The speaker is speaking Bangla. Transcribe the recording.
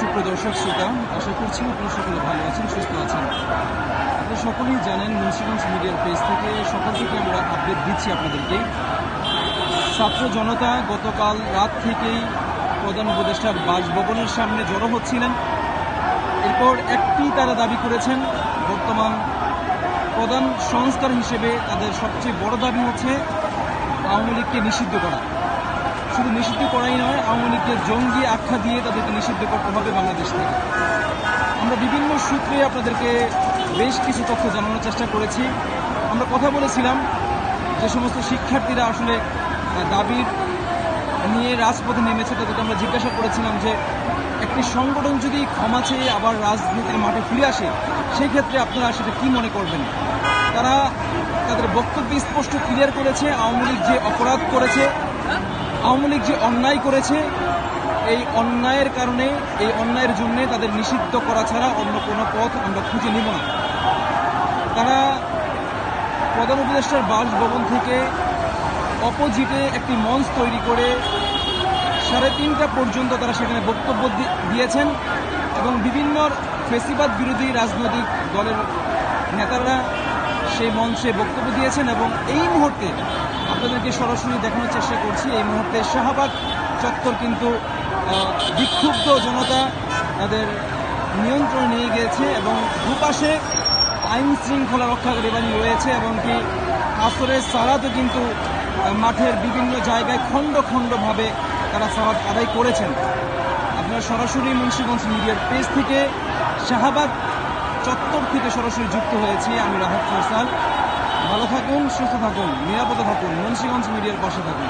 সুপ্রিয় দর্শক, শ্রোতা, আশা করছি আপনারা সকলে ভালো আছেন, সুস্থ আছেন। আপনারা সকলেই জানেন মুন্সিগঞ্জ মিডিয়ার পেজ থেকে সকাল থেকে আমরা আপডেট দিচ্ছি আপনাদেরকে। ছাত্র জনতা গতকাল রাত থেকেই প্রধান উপদেষ্টার বাসভবনের সামনে জড়ো হচ্ছিলেন। এরপর একটি তারা দাবি করেছেন, বর্তমান প্রধান সংস্কার হিসেবে তাদের সবচেয়ে বড় দাবি হচ্ছে আওয়ামী লীগকে নিষিদ্ধ করা। শুধু নিষিদ্ধ করাই নয়, আওয়ামী লীগকে জঙ্গি আখ্যা দিয়ে তাদেরকে নিষিদ্ধ করতে হবে বাংলাদেশ থেকে। আমরা বিভিন্ন সূত্রে আপনাদেরকে বেশ কিছু তথ্য জানানোর চেষ্টা করেছি। আমরা কথা বলেছিলাম যে সমস্ত শিক্ষার্থীরা আসলে দাবির নিয়ে রাজপথে নেমেছে তাদেরকে আমরা জিজ্ঞাসা করেছিলাম যে, একটি সংগঠন যদি ক্ষমা চেয়ে আবার রাজনীতির মাঠে ফিরে আসে সেই ক্ষেত্রে আপনারা সেটা কি মনে করবেন? তারা তাদের বক্তব্য স্পষ্ট ক্লিয়ার করেছে, আওয়ামী লীগ যে অপরাধ করেছে আওয়ামী লীগ যে অন্যায় করেছে, এই অন্যায়ের কারণে, এই অন্যায়ের জন্য তাদের নিষিদ্ধ করা ছাড়া অন্য কোনো পথ আমরা খুঁজে নিব না। তারা প্রধান উপদেষ্টার বাসভবন থেকে অপোজিটে একটি মঞ্চ তৈরি করে সাড়ে তিনটা পর্যন্ত তারা সেখানে বক্তব্য দিয়েছেন এবং বিভিন্ন ফেসিবাদ বিরোধী রাজনৈতিক দলের নেতারা সেই মঞ্চে বক্তব্য দিয়েছেন এবং এই মুহূর্তে আপনাদেরকে সরাসরি দেখানোর চেষ্টা করছি, এই মুহূর্তে শাহবাগ চত্বর কিন্তু বিক্ষুব্ধ জনতা তাদের নিয়ন্ত্রণে নিয়ে গিয়েছে এবং দুপাশে আইন শৃঙ্খলা রক্ষাকারী বাহিনী রয়েছে এবং কি আসরের সালাদও কিন্তু মাঠের বিভিন্ন জায়গায় খণ্ড খণ্ডভাবে তারা সালাদ আদায় করেছেন। আপনারা সরাসরি মুন্সিগঞ্জ মিডিয়ার পেজ থেকে শাহবাগ চত্বর থেকে সরাসরি যুক্ত হয়েছি আমি রাহাত ফয়সাল। ভালো থাকুন, সুস্থ থাকুন, নিরাপদে থাকুন, মুন্সীগঞ্জ মিডিয়ার পাশে থাকুন।